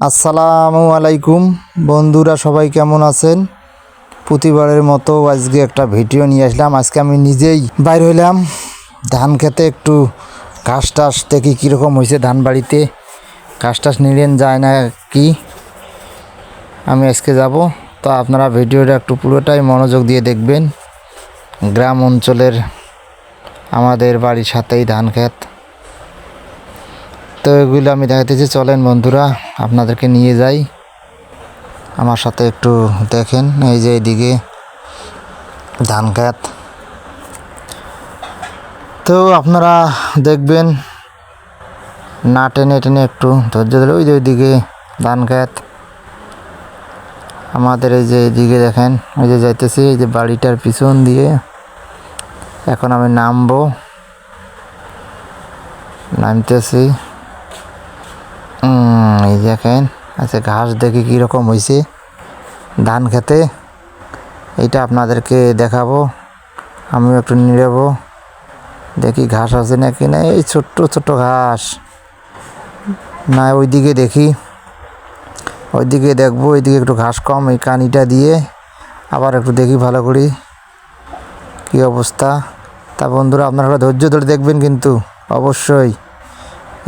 আসসালামু আলাইকুম। বন্ধুরা, সবাই কেমন আছেন? প্রতিবারের মতো আজকে একটা ভিডিও নিয়ে আসলাম। আজকে আমি নিজেই বাইর হইলাম। ধান খেতে একটু ঘাস টাস দেখি কীরকম হয়েছে ধান বাড়িতে। ঘাস টাস নিলেন যায় না কি? আমি আজকে যাব। তো আপনারা ভিডিওটা একটু পুরোটাই মনোযোগ দিয়ে দেখবেন। গ্রাম অঞ্চলের আমাদের বাড়ির সাথেই ধান ক্ষেত। তো এগুলো আমি দেখাতেছি চলেন বন্ধুরা, আপনাদেরকে নিয়ে যাই। আমার সাথে একটু দেখেন, এই যে এইদিকে ধান ক্ষেত। তো আপনারা দেখবেন, না টেনে টেনে একটু ধৈর্য ধরে, ওই যে ওইদিকে ধান ক্ষেত। আমাদের এই যে এইদিকে দেখেন, ওই যে যাইতেছি, এই যে বাড়িটার পিছন দিয়ে। এখন আমি নামবো। নামতেছি। এই দেখেন আচ্ছা ঘাস দেখি কীরকম হয়েছে ধান খেতে? এইটা আপনাদেরকে দেখাবো, আমিও একটু নিড়েব। দেখি ঘাস আছে নাকি না? এই ছোট্ট ছোট্ট ঘাস। না, ওইদিকে দেখি। ওইদিকে দেখব, ওইদিকে একটু ঘাস কম, এই কানিটা দিয়ে আবার একটু দেখি ভালো করি। কী অবস্থা? তা বন্ধুরা, আপনারা ধৈর্য ধরে দেখবেন কিন্তু, অবশ্যই।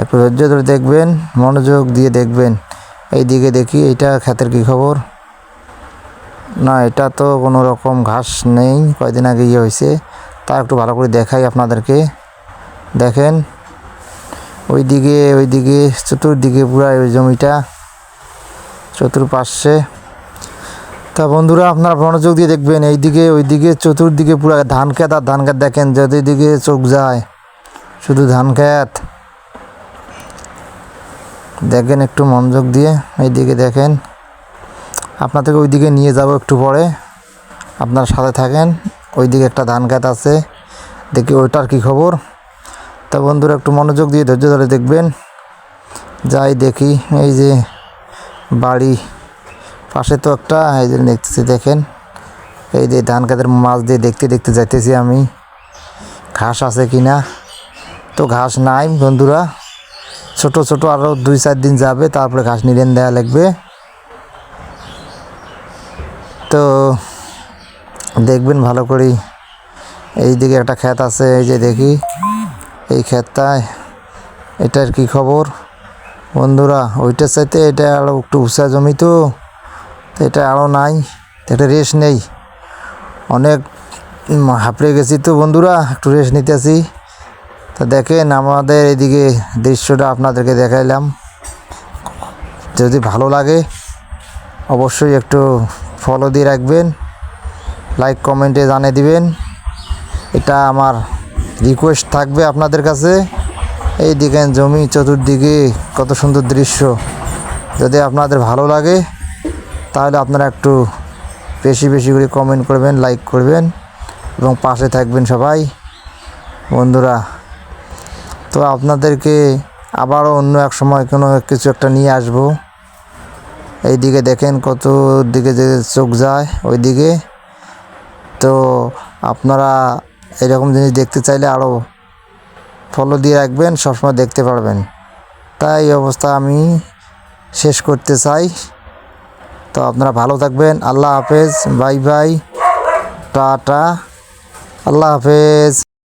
একটু ধৈর্য ধরে দেখবেন, মনোযোগ দিয়ে দেখবেন। এই দিকে দেখি এটা ক্ষেতের কী খবর? না, এটা তো কোনো রকম ঘাস নেই, কয়দিন আগে ইয়ে হয়েছে। তা একটু ভালো করে দেখাই আপনাদেরকে। দেখেন ওই দিকে ওই দিকে চতুর্দিকে পুরো ওই জমিটা, চতুর্পাশে। তা বন্ধুরা, আপনারা মনোযোগ দিয়ে দেখবেন, এইদিকে, ওইদিকে, চতুর্দিকে পুরো ধান খেত আর ধান খেত দেখেন যদি দিকে চোখ যায়, শুধু ধান খেত দেখেন একটু মনোযোগ দিয়ে এইদিকে দেখেন। আপনাদেরকে ওইদিকে নিয়ে যাব একটু পরে। আপনার সাথে থাকেন। ওইদিকে একটা ধান খেত আছে। দেখি ওইটার কি খবর। তা বন্ধুরা, একটু মনোযোগ দিয়ে ধৈর্য ধরে দেখবেন। যাই দেখি, এই যে বাড়ি পাশে তো একটা, এই যে দেখতেছি, দেখেন। এই যে ধান খেতের মাছ দিয়ে দেখতে দেখতে যাইতেছি আমি। ঘাস আছে কি না তো ঘাস নাই বন্ধুরা। ছোট ছোট আরও দুই চার দিন যাবে, তারপরে ঘাস নিরেন দেওয়া লাগবে। তো দেখবেন ভালো করে এই দিকে একটা ক্ষেত আছে, এই যে দেখি, এই ক্ষেতটায়। এটার কি খবর? বন্ধুরা, ওইটার চাইতে এটা আরও একটু উঁচা জমি তো এটা আরও নাই এটা রেস্ট নেই। অনেক হাঁপড়ে গেছি তো বন্ধুরা, একটু রেস্ট নিতেছি। তো দেখেন আমাদের এদিকে দৃশ্যটা আপনাদেরকে দেখাইলাম। যদি ভালো লাগে, অবশ্যই একটু ফলো দিয়ে রাখবেন। লাইক কমেন্টে জানিয়ে দিবেন। এটা আমার রিকোয়েস্ট থাকবে আপনাদের কাছে। এই দিকেন জমি চতুর্দিকে কত সুন্দর দৃশ্য। যদি আপনাদের ভালো লাগে, তাহলে আপনারা একটু বেশি বেশি করে কমেন্ট করবেন লাইক করবেন এবং পাশে থাকবেন সবাই। বন্ধুরা তো আপনাদেরকে আবারও অন্য এক সময় কোনো কিছু একটা নিয়ে আসব। এই দিকে দেখেন কত দিকে যে চোখ যায় ওই দিকে তো আপনারা এরকম জিনিস দেখতে চাইলে আরও ফলো দিয়ে রাখবেন, সবসময় দেখতে পারবেন। তাই এই অবস্থা আমি শেষ করতে চাই। তো আপনারা ভালো থাকবেন, আল্লাহ হাফেজ, বাই বাই, টাটা, আল্লাহ হাফেজ।